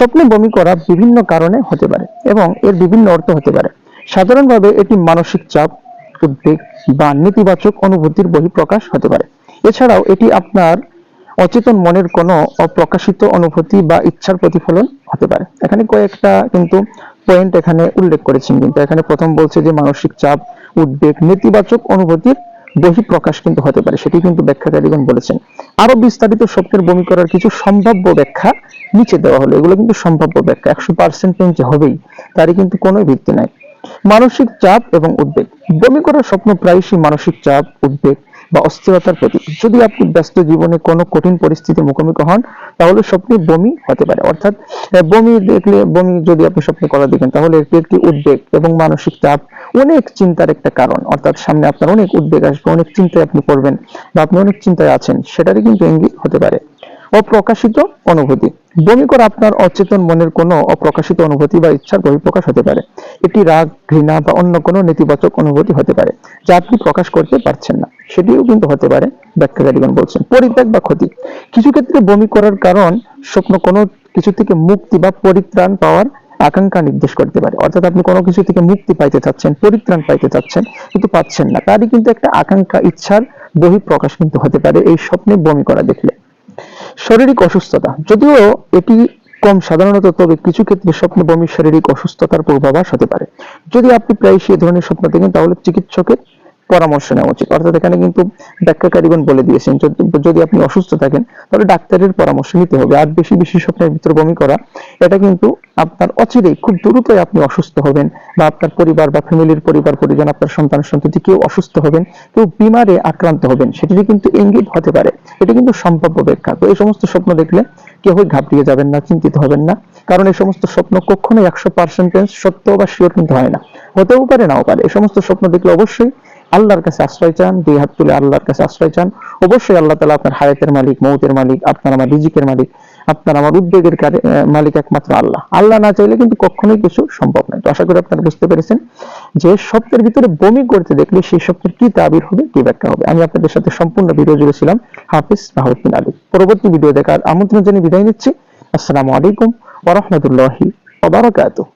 স্বপ্নে বমি করা বিভিন্ন কারণে হতে পারে এবং এর বিভিন্ন অর্থ হতে পারে। সাধারণভাবে এটি মানসিক চাপ, উদ্বেগ বা নেতিবাচক অনুভূতির বহিঃপ্রকাশ হতে পারে। এছাড়াও এটি আপনার অচেতন মনের কোনো অপ্রকাশিত অনুভূতি বা ইচ্ছার প্রতিফলন হতে পারে। এখানে কয়েকটা কিন্তু পয়েন্ট এখানে উল্লেখ করেছেন কিন্তু। এখানে প্রথম বলছে যে মানসিক চাপ, উদ্বেগ, নেতিবাচক অনুভূতির বহিঃপ্রকাশ কিন্তু হতে পারে। সেটি কিন্তু ব্যাখ্যাকারীগণ বলেছেন। আরও বিস্তারিত স্বপ্নের বমি করার কিছু সম্ভাব্য ব্যাখ্যা নিচে দেওয়া হলো। এগুলো কিন্তু সম্ভাব্য ব্যাখ্যা, একশো পার্সেন্ট যে হবেই, তারই কিন্তু কোনো ভিত্তি নাই। মানসিক চাপ এবং উদ্বেগ। বমি করার স্বপ্ন প্রায়শই মানসিক চাপ, উদ্বেগ বা অস্থিরতার প্রতীক যদি আপনি ব্যস্ত জীবনে কোনো কঠিন পরিস্থিতির মুখোমুখি হন, তাহলে স্বপ্নে বমি হতে পারে। অর্থাৎ বমি দেখলে, বমি যদি আপনি স্বপ্নে করা দেখেন, তাহলে এটি একটি উদ্বেগ এবং মানসিক চাপ অনেক চিন্তার একটা কারণ, অর্থাৎ সামনে আপনার অনেক উদ্বেগ আসবে, অনেক চিন্তায় আপনি পড়বেন বা আপনি অনেক চিন্তায় আছেন, সেটারই কিন্তু ইঙ্গিত হতে পারে। অপ্রকাশিত অনুভূতি। বমি করা আপনার অচেতন মনের কোনো অপ্রকাশিত অনুভূতি বা ইচ্ছার বহিঃপ্রকাশ হতে পারে। এটি রাগ, ঘৃণা বা অন্য কোনো নেতিবাচক অনুভূতি হতে পারে, যা আপনি প্রকাশ করতে পারছেন না। সেটিও কিন্তু হতে পারে, ব্যাখ্যাকারীগণ বলছেন। পরিত্যাগ বা ক্ষতি। কিছু ক্ষেত্রে বমি করার কারণ স্বপ্ন কোনো কিছু থেকে মুক্তি বা পরিত্রাণ পাওয়ার আকাঙ্ক্ষা নির্দেশ করতে পারে। অর্থাৎ আপনি কোনো কিছু থেকে মুক্তি পাইতে চাচ্ছেন, পরিত্রাণ পাইতে চাচ্ছেন, কিন্তু পাচ্ছেন না। তারই কিন্তু একটা আকাঙ্ক্ষা, ইচ্ছার বহিঃপ্রকাশ কিন্তু হতে পারে এই স্বপ্নে বমি করা দেখলে। শারীরিক অসুস্থতা, যদিও এটি কম সাধারণত, তবে কিছু ক্ষেত্রে স্বপ্ন বমি শারীরিক অসুস্থতার পূর্বাভাস হতে পারে। যদি আপনি প্রায় সেই ধরনের স্বপ্ন দেখেন, তাহলে চিকিৎসকের পরামর্শ নেওয়া উচিত। অর্থাৎ এখানে কিন্তু ব্যাখ্যাকারীগণ বলে দিয়েছেন, যদি- যদি আপনি অসুস্থ থাকেন, তাহলে ডাক্তারের পরামর্শ নিতে হবে। আর বেশি বেশি স্বপ্নের ভিতর বমি করা, এটা কিন্তু আপনার অচিরেই খুব দ্রুতই আপনি অসুস্থ হবেন বা আপনার পরিবার বা ফ্যামিলির পরিবার, পরিজন, আপনার সন্তান, সন্ততি কেউ অসুস্থ হবেন, কেউ বিমারে আক্রান্ত হবেন সেটি কিন্তু ইঙ্গিত হতে পারে। এটা কিন্তু সম্ভাব্য ব্যাখ্যা। তো এই সমস্ত স্বপ্ন দেখলে কেউই ঘাবড়িয়ে যাবেন না, চিন্তিত হবেন না। কারণ এই সমস্ত স্বপ্ন কখনোই একশো পার্সেন্টেজ সত্য বা শিওর কিন্তু হয় না। হতেও পারে, নাও পারে। এই সমস্ত স্বপ্ন দেখলে অবশ্যই আল্লাহর কাছে আশ্রয় চান, দুই হাত তুলে আল্লাহর কাছে আশ্রয় চান। অবশ্যই আল্লাহ তালা আপনার হায়াতের মালিক মৌতের মালিক, আপনার আমার রিজিকের মালিক, আপনার আমার উদ্বেগের মালিক একমাত্র আল্লাহ। আল্লাহ না চাইলে কিন্তু কখনোই কিছু সম্ভব নয়। তো আশা করি আপনারা বুঝতে পেরেছেন যে স্বপ্নের ভিতরে বমি করতে দেখলে সেই স্বপ্নের কি তাবির হবে, কি ব্যাখ্যা হবে। আমি আপনাদের সাথে সম্পূর্ণ ভিডিও জুড়েছিলাম হাফিজ রাহুদ্দিন আলী। পরবর্তী ভিডিও দেখার আমন্ত্রণ জানিয়ে বিদায় নিচ্ছি। আসসালামু আলাইকুম ওরহমতুল্লাহি ওবারাকাতুহ